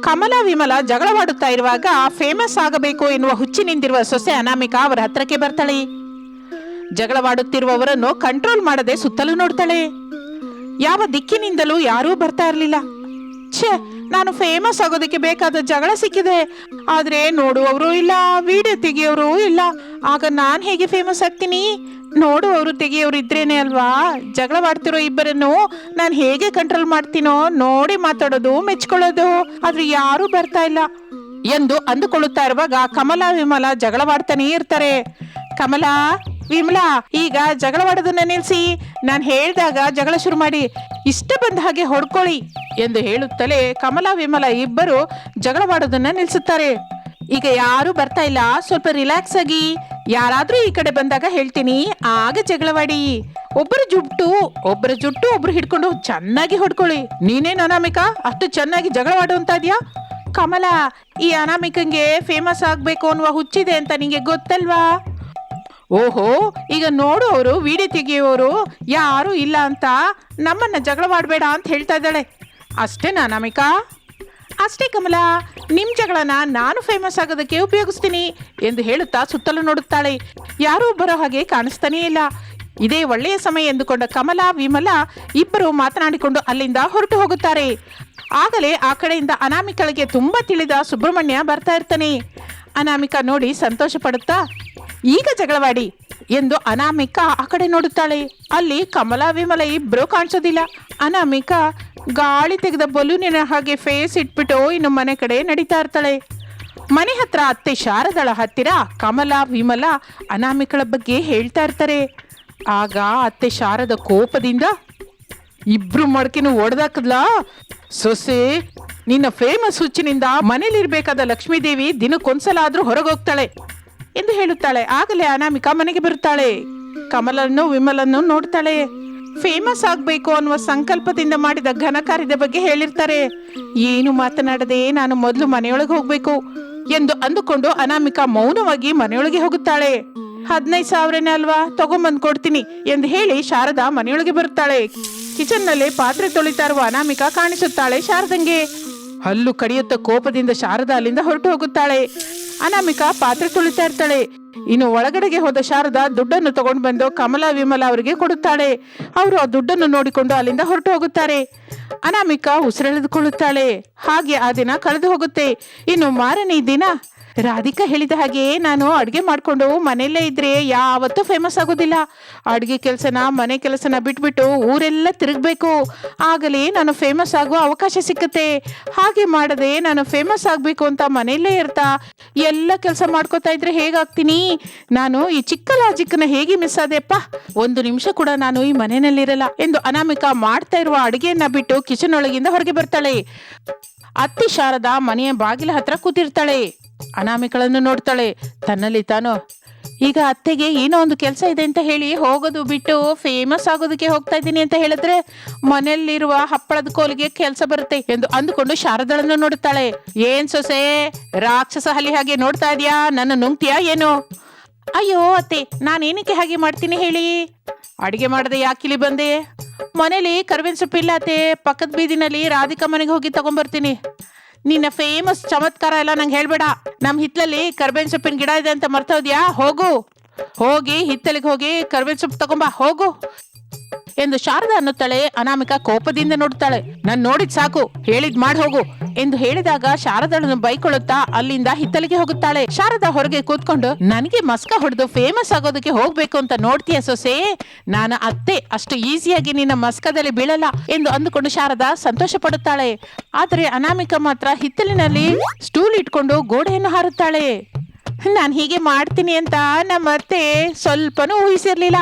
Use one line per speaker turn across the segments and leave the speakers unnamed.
ಕಮಲ ವಿಮಲ ಜಗಳವಾಡುತ್ತಾ ಇರುವಾಗ ಫೇಮಸ್ ಆಗಬೇಕು ಎನ್ನುವ ಹುಚ್ಚಿನಿಂದಿರುವ ಸೊಸೆ ಅನಾಮಿಕಾ ಅವರ ಹತ್ರಕ್ಕೆ ಬರ್ತಾಳೆ. ಜಗಳವಾಡುತ್ತಿರುವವರನ್ನು ಕಂಟ್ರೋಲ್ ಮಾಡದೆ ಸುತ್ತಲೂ ನೋಡ್ತಾಳೆ. ಯಾವ ದಿಕ್ಕಿನಿಂದಲೂ ಯಾರೂ ಬರ್ತಾ ಇರಲಿಲ್ಲ. ಛೇ, ನಾನು ಫೇಮಸ್ ಆಗೋದಕ್ಕೆ ಬೇಕಾದ ಜಗಳ ಸಿಕ್ಕಿದೆ. ಆದ್ರೆ ನೋಡುವವರು ಇಲ್ಲ ವಿಡಿಯೋ ತೆಗಿಯೋರು ಇಲ್ಲ. ಆಗ ನಾನು ಹೇಗೆ ಫೇಮಸ್ ಆಗ್ತೀನಿ? ನೋಡುವವರು ತೆಗಿಯೋರು ಇದ್ರೇನೆ ಅಲ್ವಾ? ಜಗಳವಾಡ್ತಿರೋ ಇಬ್ಬರನ್ನು ನಾನು ಹೇಗೆ ಕಂಟ್ರೋಲ್ ಮಾಡ್ತೀನೋ ನೋಡಿ ಮಾತಾಡೋದು, ಮೆಚ್ಕೊಳ್ಳೋದು. ಆದ್ರೆ ಯಾರೂ ಬರ್ತಾ ಇಲ್ಲ. ಎಂದು ಅಂದುಕೊಳ್ಳುತ್ತಾ ಇರುವಾಗ ಕಮಲ, ವಿಮಲ ಜಗಳವಾಡ್ತಾನೇ ಇರ್ತಾರೆ. ಕಮಲಾ, ವಿಮಲಾ, ಈಗ ಜಗಳವಾಡೋದನ್ನ ನಿಲ್ಸಿ. ನಾನು ಹೇಳಿದಾಗ ಜಗಳ ಶುರು ಮಾಡಿ, ಇಷ್ಟ ಬಂದ ಹಾಗೆ ಹೊಡ್ಕೊಳ್ಳಿ ಎಂದು ಹೇಳುತ್ತಲೇ ಕಮಲ, ವಿಮಲ ಇಬ್ಬರು ಜಗಳವಾಡೋದನ್ನ ನಿಲ್ಸುತ್ತಾರೆ. ಈಗ ಯಾರು ಬರ್ತಾ ಇಲ್ಲ. ಸ್ವಲ್ಪ ರಿಲ್ಯಾಕ್ಸ್ ಆಗಿ ಯಾರಾದ್ರೂ ಈ ಕಡೆ ಬಂದಾಗ ಹೇಳ್ತೀನಿ, ಆಗ ಜಗಳವಾಡಿ. ಒಬ್ಬರ ಜುಟ್ಟು ಒಬ್ಬರ ಜುಟ್ಟು, ಒಬ್ರು ಹಿಡ್ಕೊಂಡು ಚೆನ್ನಾಗಿ ಹೊಡ್ಕೊಳ್ಳಿ. ನೀನೇನು ಅನಾಮಿಕ? ಅಷ್ಟು ಚೆನ್ನಾಗಿ ಜಗಳವಾಡು ಅಂತ ಇದ್ಯಾ? ಕಮಲ, ಈ ಅನಾಮಿಕಂಗೆ ಫೇಮಸ್ ಆಗಬೇಕು ಅನ್ನುವ ಹುಚ್ಚಿದೆ ಅಂತ ನಿಂಗೆ ಗೊತ್ತಲ್ವಾ? ಓಹೋ, ಈಗ ನೋಡುವವರು ವಿಡಿಯೋ ತೆಗೆಯುವವರು ಯಾರು ಇಲ್ಲ ಅಂತ ನಮ್ಮನ್ನ ಜಗಳವಾಡಬೇಡ ಅಂತ ಹೇಳ್ತಾ ಇದ್ದಾಳೆ. ಅಷ್ಟೇನಾ ನಮಿಕಾ ಅಷ್ಟೇ ಕಮಲ, ನಿಮ್ ಜಗಳನ ನಾನು ಫೇಮಸ್ ಆಗೋದಕ್ಕೆ ಉಪಯೋಗಿಸ್ತೀನಿ ಎಂದು ಹೇಳುತ್ತಾ ಸುತ್ತಲೂ ನೋಡುತ್ತಾಳೆ. ಯಾರೂ ಬರೋ ಹಾಗೆ ಕಾಣಿಸ್ತಾನೇ ಇಲ್ಲ. ಇದೇ ಒಳ್ಳೆಯ ಸಮಯ ಎಂದುಕೊಂಡ ಕಮಲ, ವಿಮಲ ಇಬ್ಬರು ಮಾತನಾಡಿಕೊಂಡು ಅಲ್ಲಿಂದ ಹೊರಟು ಹೋಗುತ್ತಾರೆ. ಆಗಲೇ ಆ ಕಡೆಯಿಂದ ಅನಾಮಿಕಳಿಗೆ ತುಂಬಾ ತಿಳಿದ ಸುಬ್ರಹ್ಮಣ್ಯ ಬರ್ತಾ ಇರ್ತಾನೆ. ಅನಾಮಿಕಾ ನೋಡಿ ಸಂತೋಷ ಪಡುತ್ತಾ, ಈಗ ಜಗಳವಾಡಿ ಎಂದು ಅನಾಮಿಕಾ ಆ ಕಡೆ ನೋಡುತ್ತಾಳೆ. ಅಲ್ಲಿ ಕಮಲಾ ವಿಮಲ ಇಬ್ರು ಕಾಣಿಸೋದಿಲ್ಲ. ಅನಾಮಿಕಾ ಗಾಳಿ ತೆಗೆದ ಬಲೂನಿನ ಹಾಗೆ ಫೇಸ್ ಇಟ್ಬಿಟ್ಟು ಇನ್ನು ಮನೆ ಕಡೆ ನಡೀತಾ ಇರ್ತಾಳೆ. ಮನೆ ಹತ್ರ ಅತ್ತೆ ಶಾರದಳ ಹತ್ತಿರ ಕಮಲ, ವಿಮಲ ಅನಾಮಿಕಳ ಬಗ್ಗೆ ಹೇಳ್ತಾ ಇರ್ತಾರೆ. ಆಗ ಅತ್ತೆ ಶಾರದ ಕೋಪದಿಂದ, ಇಬ್ರು ಮಡಕೆನು ಒಡೆದಾಕದ್ಲ? ಸೊಸೆ, ನಿನ್ನ ಫೇಮಸ್ ಹುಚ್ಚಿನಿಂದ ಮನೇಲಿರ್ಬೇಕಾದ ಲಕ್ಷ್ಮೀದೇವಿ ದಿನಕ್ಕೊಂದ್ಸಲ ಆದ್ರೂ ಹೊರಗೋಗ್ತಾಳೆ. ಎಂದು ಹೇಳುತ್ತಾಳೆ. ಆಗಲೇ ಅನಾಮಿಕಾ ಮನೆಗೆ ಬರುತ್ತಾಳೆ. ಕಮಲನ್ನು, ವಿಮಲನ್ನು ನೋಡ್ತಾಳೆ. ಫೇಮಸ್ ಆಗ್ಬೇಕು ಅನ್ನುವ ಸಂಕಲ್ಪದಿಂದ ಮಾಡಿದ ಘನ ಕಾರ್ಯದ ಬಗ್ಗೆ ಹೇಳಿರ್ತಾರೆ. ಏನು ಮಾತನಾಡದೆ ನಾನು ಮೊದಲು ಮನೆಯೊಳಗೆ ಹೋಗ್ಬೇಕು ಎಂದು ಅಂದುಕೊಂಡು ಅನಾಮಿಕಾ ಮೌನವಾಗಿ ಮನೆಯೊಳಗೆ ಹೋಗುತ್ತಾಳೆ. ಹದಿನೈದು ಸಾವಿರನೇ ಅಲ್ವಾ? ತಗೊಂಬಂದ್ ಕೊಡ್ತೀನಿ ಎಂದು ಹೇಳಿ ಶಾರದಾ ಮನೆಯೊಳಗೆ ಬರುತ್ತಾಳೆ. ಕಿಚನ್ನಲ್ಲಿ ಪಾತ್ರೆ ತೊಳಿತಾ ಇರುವ ಅನಾಮಿಕಾ ಕಾಣಿಸುತ್ತಾಳೆ ಶಾರದಂಗೆ. ಹಲ್ಲು ಕಡಿಯುತ್ತ ಕೋಪದಿಂದ ಶಾರದಾ ಅಲ್ಲಿಂದ ಹೊರಟು ಹೋಗುತ್ತಾಳೆ. ಅನಾಮಿಕಾ ಪಾತ್ರೆ ತುಳಿತಾ ಇರ್ತಾಳೆ. ಇನ್ನು ಒಳಗಡೆಗೆ ಹೋದ ಶಾರದಾ ದುಡ್ಡನ್ನು ತಗೊಂಡು ಬಂದು ಕಮಲ ವಿಮಲ ಅವರಿಗೆ ಕೊಡುತ್ತಾಳೆ. ಅವರು ಆ ದುಡ್ಡನ್ನು ನೋಡಿಕೊಂಡು ಅಲ್ಲಿಂದ ಹೊರಟು ಹೋಗುತ್ತಾರೆ. ಅನಾಮಿಕಾ ಉಸಿರೆಳೆದುಕೊಳ್ಳುತ್ತಾಳೆ. ಹಾಗೆ ಆ ದಿನ ಕಳೆದು ಹೋಗುತ್ತೆ. ಇನ್ನು ಮಾರನೇ ದಿನ ರಾಧಿಕಾ ಹೇಳಿದ ಹಾಗೆ ನಾನು ಅಡುಗೆ ಮಾಡಿಕೊಂಡು ಮನೆಯಲ್ಲೇ ಇದ್ರೆ ಯಾವತ್ತೂ ಫೇಮಸ್ ಆಗೋದಿಲ್ಲ. ಅಡುಗೆ ಕೆಲಸನ, ಮನೆ ಕೆಲಸನ ಬಿಟ್ಬಿಟ್ಟು ಊರೆಲ್ಲ ತಿರುಗಬೇಕು. ಆಗಲೇ ನಾನು ಫೇಮಸ್ ಆಗೋ ಅವಕಾಶ ಸಿಕ್ಕತ್ತೆ. ಹಾಗೆ ಮಾಡದೆ ನಾನು ಫೇಮಸ್ ಆಗಬೇಕು ಅಂತ ಮನೆಯಲ್ಲೇ ಇರ್ತಾ ಎಲ್ಲ ಕೆಲಸ ಮಾಡ್ಕೋತಾ ಇದ್ರೆ ಹೇಗಾಗ್ತೀನಿ? ನಾನು ಈ ಚಿಕ್ಕ ಲಾಜಿಕ್ನ ಹೇಗೆ ಮಿಸ್ ಆದೆಪ್ಪ ಒಂದು ನಿಮಿಷ ಕೂಡ ನಾನು ಈ ಮನೆಯಲ್ಲಿರಲ್ಲ ಎಂದು ಅನಾಮಿಕಾ ಮಾಡ್ತಾ ಇರುವ ಅಡುಗೆಯನ್ನ ಬಿಟ್ಟು ಕಿಚನ್ ಒಳಗಿಂದ ಹೊರಗೆ ಬರ್ತಾಳೆ. ಅತ್ತಿ ಶಾರದಾ ಮನೆಯ ಬಾಗಿಲ ಹತ್ರ ಕೂತಿರ್ತಾಳೆ. ಅನಾಮಿಕಳನ್ನು ನೋಡ್ತಾಳೆ. ತನ್ನಲ್ಲಿ ತಾನು, ಈಗ ಅತ್ತೆಗೆ ಏನೋ ಒಂದು ಕೆಲಸ ಇದೆ ಅಂತ ಹೇಳಿ ಹೋಗೋದು ಬಿಟ್ಟು ಫೇಮಸ್ ಆಗೋದಕ್ಕೆ ಹೋಗ್ತಾ ಇದ್ದೀನಿ ಅಂತ ಹೇಳಿದ್ರೆ ಮನೆಯಲ್ಲಿರುವ ಹಪ್ಪಳದ ಕೋಲಿಗೆ ಕೆಲಸ ಬರುತ್ತೆ ಎಂದು ಅಂದುಕೊಂಡು ಶಾರದಳನ್ನು ನೋಡುತ್ತಾಳೆ. ಏನ್ ಸೊಸೆ, ರಾಕ್ಷಸ ಹಲಿ ಹಾಗೆ ನೋಡ್ತಾ ಇದೀಯಾ? ನನ್ನ ನುಂಗ್ತೀಯಾ ಏನು? ಅಯ್ಯೋ ಅತ್ತೆ ನಾನೇನಕ್ಕೆ ಹಾಗೆ ಮಾಡ್ತೀನಿ ಹೇಳಿ? ಅಡಿಗೆ ಮಾಡದೆ ಯಾಕಿಲಿ ಬಂದೆ? ಮನೇಲಿ ಕರ್ಬೇವಿನ ಸೊಪ್ಪಿಲ್ಲ ಅತ್ತೆ, ಪಕ್ಕದ ಬೀದಿನಲ್ಲಿ ರಾಧಿಕಾ ಮನೆಗೆ ಹೋಗಿ ತಗೊಂಬರ್ತೀನಿ. ನಿನ್ನ ಫೇಮಸ್ ಚಮತ್ಕಾರ ಎಲ್ಲ ನಂಗೆ ಹೇಳ್ಬೇಡ. ನಮ್ಮ ಹಿತ್ತಲಲ್ಲಿ ಕರ್ಬೇವಿನ ಸೊಪ್ಪಿನ ಗಿಡ ಇದೆ ಅಂತ ಮರ್ತೋದ್ಯಾ ಹೋಗು. ಹೋಗಿ ಹಿತ್ತಲಿಗೆ ಹೋಗಿ ಕರ್ಬೇವಿನ ಸೊಪ್ಪು ತಗೊಂಬಾ. ಹೋಗು. ಎಂದು ಶಾರದಾ ಅನ್ನುತ್ತಾಳೆ, ಅನಾಮಿಕ ಕೋಪದಿಂದ ನೋಡುತ್ತಾಳೆ ನಾನ್ ನೋಡಿದ್ ಸಾಕು, ಹೇಳಿದ್ ಮಾಡಿ ಹೋಗು ಎಂದು ಹೇಳಿದಾಗ ಶಾರದಳನ್ನು ಬೈಕೊಳ್ಳುತ್ತಾ ಅಲ್ಲಿಂದ ಹಿತ್ತಲಿಗೆ ಹೋಗುತ್ತಾಳೆ. ಶಾರದಾ ಹೊರಗೆ ಕೂತ್ಕೊಂಡು, ನನಗೆ ಮಸ್ಕ ಹೊಡೆದು ಫೇಮಸ್ ಆಗೋದಕ್ಕೆ ಹೋಗ್ಬೇಕು ಅಂತ ನೋಡ್ತೀಯ ಸೊಸೆ? ನಾನು ಅತ್ತೆ, ಅಷ್ಟು ಈಸಿಯಾಗಿ ನಿನ್ನ ಮಸ್ಕದಲ್ಲಿ ಬೀಳಲ್ಲ ಎಂದು ಅಂದುಕೊಂಡು ಶಾರದಾ ಸಂತೋಷ ಪಡುತ್ತಾಳೆ ಆದರೆ ಅನಾಮಿಕ ಮಾತ್ರ ಹಿತ್ತಲಿನಲ್ಲಿ ಸ್ಟೂಲ್ ಇಟ್ಕೊಂಡು ಗೋಡೆಯನ್ನು ಹಾರುತ್ತಾಳೆ. ನಾನು ಹೀಗೆ ಮಾಡ್ತೀನಿ ಅಂತ ನಮ್ಮ ಅತ್ತೆ ಸ್ವಲ್ಪನೂ ಊಹಿಸಿರ್ಲಿಲ್ಲ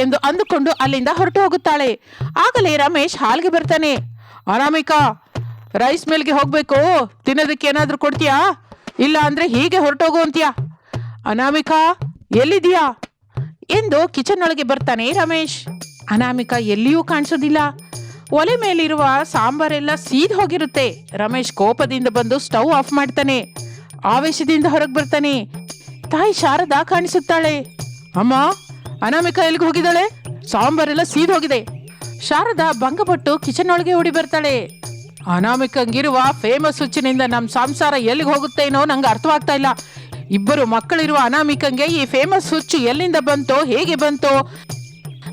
ಎಂದು ಅಂದುಕೊಂಡು ಅಲ್ಲಿಂದ ಹೊರಟು ಹೋಗುತ್ತಾಳೆ. ಆಗಲೇ ರಮೇಶ್ ಹಾಲ್ಗೆ ಬರ್ತಾನೆ. ಅನಾಮಿಕಾ ರೈಸ್ ಮಿಲ್ಗೆ ಹೋಗ್ಬೇಕು. ತಿನ್ನೋದಕ್ಕೆ ಏನಾದರೂ ಕೊಡ್ತೀಯಾ? ಇಲ್ಲ ಅಂದ್ರೆ ಹೀಗೆ ಹೊರಟೋಗು ಅಂತೀಯಾ? ಅನಾಮಿಕಾ ಎಲ್ಲಿದೀಯಾ ಎಂದು ಕಿಚನ್ ಒಳಗೆ ಬರ್ತಾನೆ ರಮೇಶ್. ಅನಾಮಿಕಾ ಎಲ್ಲಿಯೂ ಕಾಣಿಸೋದಿಲ್ಲ. ಒಲೆ ಮೇಲಿರುವ ಸಾಂಬಾರೆಲ್ಲ ಸೀದ್ ಹೋಗಿರುತ್ತೆ. ರಮೇಶ್ ಕೋಪದಿಂದ ಬಂದು ಸ್ಟವ್ ಆಫ್ ಮಾಡ್ತಾನೆ. ಆವೇಶದಿಂದ ಹೊರಗೆ ಬರ್ತಾನೆ. ತಾಯಿ ಶಾರದಾ ಕಾಣಿಸುತ್ತಾಳೆ. ಅಮ್ಮ, ಅನಾಮಿಕ ಎಲ್ಲಿಗೆ ಹೋಗಿದ್ದಾಳೆ? ಸೀದ್ ಹೋಗಿದೆ. ಶಾರದಾ ಭಂಗಪಟ್ಟು ಕಿಚನ್ ಒಳಗೆ ಓಡಿ ಬರ್ತಾಳೆ. ಅನಾಮಿಕಂಗಿರುವ ಫೇಮಸ್ ಹುಚ್ಚಿನಿಂದ ನಮ್ಮ ಸಂಸಾರ ಎಲ್ಲಿಗೆ ಹೋಗುತ್ತೇನೋ ನಂಗೆ ಅರ್ಥವಾಗ್ತಾ ಇಲ್ಲ. ಇಬ್ಬರು ಮಕ್ಕಳಿರುವ ಅನಾಮಿಕಂಗೆ ಈ ಫೇಮಸ್ ಹುಚ್ಚು ಎಲ್ಲಿಂದ ಬಂತೋ, ಹೇಗೆ ಬಂತೋ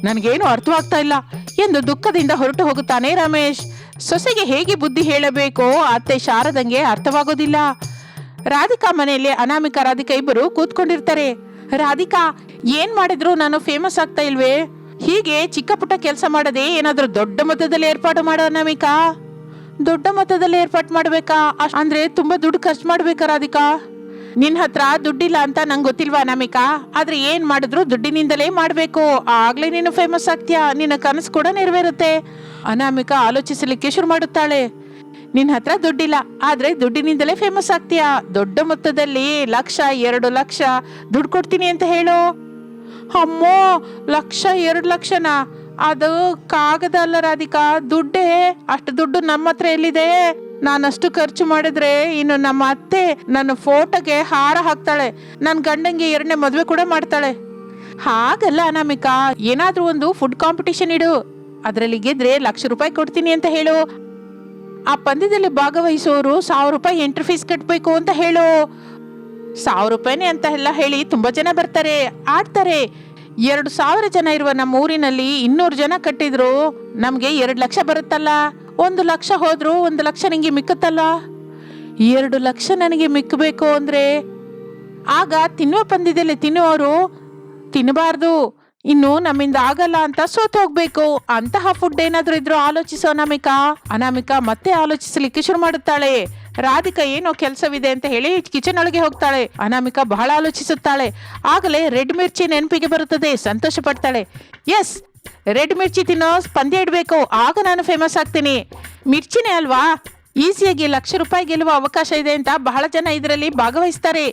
ನನಗೇನು ಅರ್ಥವಾಗ್ತಾ ಇಲ್ಲ. ಎಂದು ದುಃಖದಿಂದ ಹೊರಟು ಹೋಗುತ್ತಾನೆ ರಮೇಶ್. ಸೊಸೆಗೆ ಹೇಗೆ ಬುದ್ಧಿ ಹೇಳಬೇಕೋ, ಅತ್ತೆ ಶಾರದಂಗೆ ಅರ್ಥವಾಗೋದಿಲ್ಲ. ರಾಧಿಕಾ ಮನೆಯಲ್ಲಿ ಅನಾಮಿಕಾ ರಾಧಿಕಾ ಇಬ್ಬರು ಕೂತ್ಕೊಂಡಿರ್ತಾರೆ. ರಾಧಿಕಾ, ಏನ್ ಮಾಡಿದ್ರು? ನಾನು ಫೇಮಸ್ ಆಗ್ತಾ ಇಲ್ವೇ? ಹೀಗೆ ಚಿಕ್ಕ ಪುಟ್ಟ ಕೆಲಸ ಮಾಡದೆ ಏನಾದ್ರೂ ದೊಡ್ಡ ಮೊತ್ತದಲ್ಲಿ ಏರ್ಪಾಡು ಮಾಡೋ ಅನಾಮಿಕಾ. ದೊಡ್ಡ ಮೊತ್ತದಲ್ಲಿ ಏರ್ಪಾಟ್ ಮಾಡ್ಬೇಕಾ? ಅಂದ್ರೆ ತುಂಬಾ ದುಡ್ಡು ಖರ್ಚು ಮಾಡ್ಬೇಕಾ ರಾಧಿಕಾ? ನಿನ್ ಹತ್ರ ದುಡ್ಡಿಲ್ಲ ಅಂತ ನಂಗೆ ಗೊತ್ತಿಲ್ವಾ ಅನಾಮಿಕಾ? ಆದ್ರೆ ಏನ್ ಮಾಡಿದ್ರು ದುಡ್ಡಿನಿಂದಲೇ ಮಾಡ್ಬೇಕು. ಆಗ್ಲೇ ನೀನು ಫೇಮಸ್ ಆಗ್ತೀಯಾ? ನಿನ್ನ ಕನಸು ಕೂಡ ನೆರವೇರುತ್ತೆ. ಅನಾಮಿಕಾ ಆಲೋಚಿಸಲಿಕ್ಕೆ ಶುರು ಮಾಡುತ್ತಾಳೆ. ನಿನ್ ಹತ್ರ ದುಡ್ಡಿಲ್ಲ, ಆದ್ರೆ ದುಡ್ಡಿನಿಂದಲೇ ಫೇಮಸ್ ಆಗ್ತೀಯಾ. ದೊಡ್ಡ ಮೊತ್ತದಲ್ಲಿ ಲಕ್ಷ, ಎರಡು ಲಕ್ಷ ದುಡ್ಡು ಕೊಡ್ತೀನಿ ಅಂತ ಹೇಳು. ಅಮ್ಮೋ, ಲಕ್ಷ, ಎರಡು ಲಕ್ಷನಾ? ಅದು ಕಾಗದ ಅಲ್ಲ ರಾಧಿಕಾ, ದುಡ್ಡೇ. ಅಷ್ಟು ದುಡ್ಡು ನಮ್ಮ ಹತ್ರ ಎಲ್ಲಿದೆ? ನಾನಷ್ಟು ಖರ್ಚು ಮಾಡಿದ್ರೆ ಇನ್ನು ನಮ್ಮ ಅತ್ತೆ ನನ್ನ ಫೋಟೋಗೆ ಹಾರ ಹಾಕ್ತಾಳೆ. ನನ್ನ ಗಂಡಂಗೆ ಎರಡನೇ ಮದುವೆ ಕೂಡ ಮಾಡ್ತಾಳೆ. ಹಾಗಲ್ಲ ಅನಾಮಿಕಾ, ಏನಾದ್ರೂ ಒಂದು ಫುಡ್ ಕಾಂಪಿಟಿಷನ್ ಇಡು. ಅದರಲ್ಲಿ ಗೆದ್ರೆ ಲಕ್ಷ ರೂಪಾಯಿ ಕೊಡ್ತೀನಿ ಅಂತ ಹೇಳು. ಆ ಪಂದ್ಯದಲ್ಲಿ ಭಾಗವಹಿಸೋರು ಸಾವಿರ ರೂಪಾಯಿ ಎಂಟ್ರಿ ಫೀಸ್ ಕಟ್ಟಬೇಕು ಅಂತ ಹೇಳು ಸಾವಿರ ರೂಪಾಯಿನೇ ಅಂತ ಎಲ್ಲ ಹೇಳಿ ತುಂಬಾ ಜನ ಬರ್ತಾರೆ, ಆಡ್ತಾರೆ. ಎರಡು ಸಾವಿರ ಜನ ಇರುವ ನಮ್ಮ ಊರಿನಲ್ಲಿ ಇನ್ನೂರು ಜನ ಕಟ್ಟಿದ್ರು, ನಮಗೆ ಎರಡು ಲಕ್ಷ ಬರುತ್ತಲ್ಲ? ಒಂದು ಲಕ್ಷ ಹೋದ್ರು ಒಂದು ಲಕ್ಷ ನಿಂಗೆ ಮಿಕ್ಕುತ್ತಲ್ಲ? ಎರಡು ಲಕ್ಷ ನನಗೆ ಮಿಕ್ಕಬೇಕು ಅಂದ್ರೆ, ಆಗ ತಿನ್ನುವ ಪಂದ್ಯದಲ್ಲಿ ತಿನ್ನುವವರು ತಿನ್ನಬಾರ್ದು. ಇನ್ನು ನಮ್ಮಿಂದ ಆಗಲ್ಲ ಅಂತ ಸೋತ್ ಹೋಗ್ಬೇಕು. ಅಂತಹ ಫುಡ್ ಏನಾದ್ರೂ ಇದ್ರು ಆಲೋಚಿಸೋ ಅನಾಮಿಕಾ. ಅನಾಮಿಕಾ ಮತ್ತೆ ಆಲೋಚಿಸಲಿಕ್ಕೆ ಶುರು ಮಾಡುತ್ತಾಳೆ. ರಾಧಿಕಾ ಏನೋ ಕೆಲಸವಿದೆ ಅಂತ ಹೇಳಿ ಕಿಚನ್ ಒಳಗೆ ಹೋಗ್ತಾಳೆ. ಅನಾಮಿಕಾ ಬಹಳ ಆಲೋಚಿಸುತ್ತಾಳೆ. ಆಗಲೇ ರೆಡ್ ಮಿರ್ಚಿ ನೆನಪಿಗೆ ಬರುತ್ತದೆ. ಸಂತೋಷ ಪಡ್ತಾಳೆ. ಎಸ್ ರೆಡ್ ಮಿರ್ಚಿ ತಿನ್ನೋ ಪಂದ್ಯ ಇಡಬೇಕು. ಆಗ ನಾನು ಫೇಮಸ್ ಆಗ್ತೀನಿ. ಮಿರ್ಚಿನೇ ಅಲ್ವಾ? ಈಸಿಯಾಗಿ ಲಕ್ಷ ರೂಪಾಯಿ ಗೆಲ್ಲುವ ಅವಕಾಶ ಇದೆ ಅಂತ ಬಹಳ ಜನ ಇದರಲ್ಲಿ ಭಾಗವಹಿಸ್ತಾರೆ.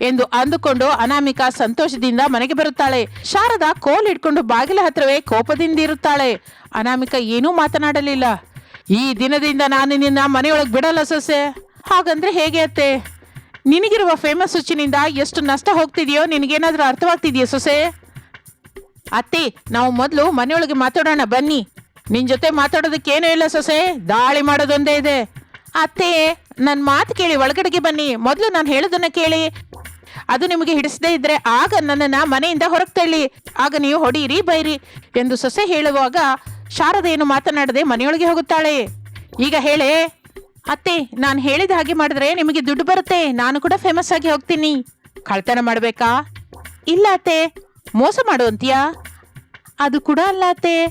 ಎಂದು ಅಂದುಕೊಂಡು ಅನಾಮಿಕಾ ಸಂತೋಷದಿಂದ ಮನೆಗೆ ಬರುತ್ತಾಳೆ. ಶಾರದಾ ಕೋಲ್ ಇಟ್ಕೊಂಡು ಬಾಗಿಲ ಹತ್ರವೇ ಕೋಪದಿಂದ ಇರುತ್ತಾಳೆ. ಅನಾಮಿಕಾ ಏನೂ ಮಾತನಾಡಲಿಲ್ಲ. ಈ ದಿನದಿಂದ ನಾನು ನಿನ್ನ ಮನೆಯೊಳಗೆ ಬಿಡಲ್ಲ ಸೊಸೆ. ಹಾಗಂದ್ರೆ ಹೇಗೆ ಅತ್ತೆ? ನಿನಗಿರುವ ಫೇಮಸ್ ಹುಚ್ಚಿನಿಂದ ಎಷ್ಟು ನಷ್ಟ ಹೋಗ್ತಿದೆಯೋ ನಿನಗೇನಾದರೂ ಅರ್ಥವಾಗ್ತಿದೆಯೋ ಸೊಸೆ? ಅತ್ತೆ, ನಾವು ಮೊದಲು ಮನೆಯೊಳಗೆ ಮಾತಾಡೋಣ ಬನ್ನಿ. ನಿನ್ನ ಜೊತೆ ಮಾತಾಡೋದಕ್ಕೇನೂ ಇಲ್ಲ ಸೊಸೆ. ದಾಳಿ ಮಾಡೋದೊಂದೇ ಇದೆ. ಅತ್ತೆ ನನ್ನ ಮಾತು ಕೇಳಿ, ಒಳಗಡೆಗೆ ಬನ್ನಿ. ಮೊದಲು ನಾನು ಹೇಳೋದನ್ನ ಕೇಳಿ. ಅದು ನಿಮಗೆ ಹಿಡಿಸದೇ ಇದ್ರೆ ಆಗ ನನ್ನನ್ನ ಮನೆಯಿಂದ ಹೊರಗೆ ತಳ್ಳಿ. ಆಗ ನೀವು ಹೊಡೀರಿ, ಬೈರಿ ಎಂದು ಸೊಸೆ ಹೇಳುವಾಗ ಶಾರದ ಏನು ಮಾತನಾಡದೆ ಮನೆಯೊಳಗೆ ಹೋಗುತ್ತಾಳೆ. ಈಗ ಹೇಳೆ, ಅತ್ತೆ, ನಾನು ಹೇಳಿದ ಹಾಗೆ ಮಾಡಿದ್ರೆ ನಿಮಗೆ ದುಡ್ಡು ಬರುತ್ತೆ. ನಾನು ಕೂಡ ಫೇಮಸ್ ಆಗಿ ಹೋಗ್ತೀನಿ. ಕಳ್ತನ ಮಾಡಬೇಕಾ? ಇಲ್ಲ ಅತ್ತೆ, ಮೋಸ ಮಾಡುವಂತೀಯಾ ಅದು ಕೂಡ ಅಲ್ಲ ಅತ್ತೆ.